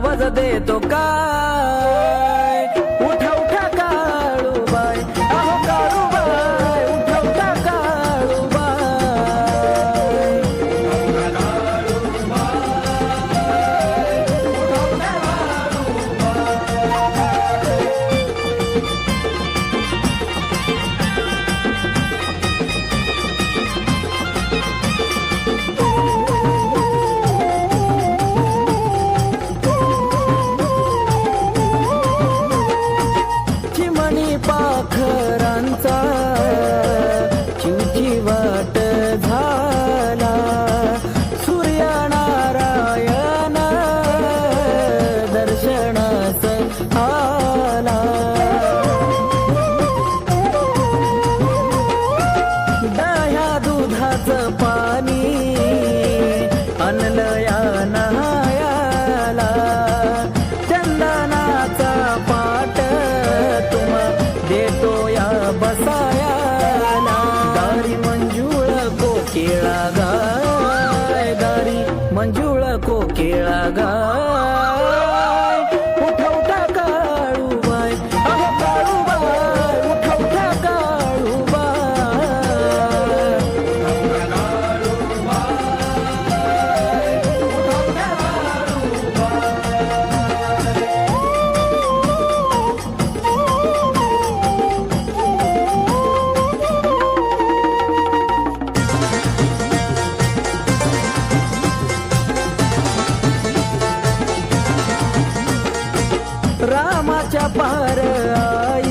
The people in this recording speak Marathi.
आवाज देतो का? नळाच पाणी अनलया तुम बसायाला. दारी मंजुळ कोकिळा गाय दारी मंजुळ रामाच्या पार आई.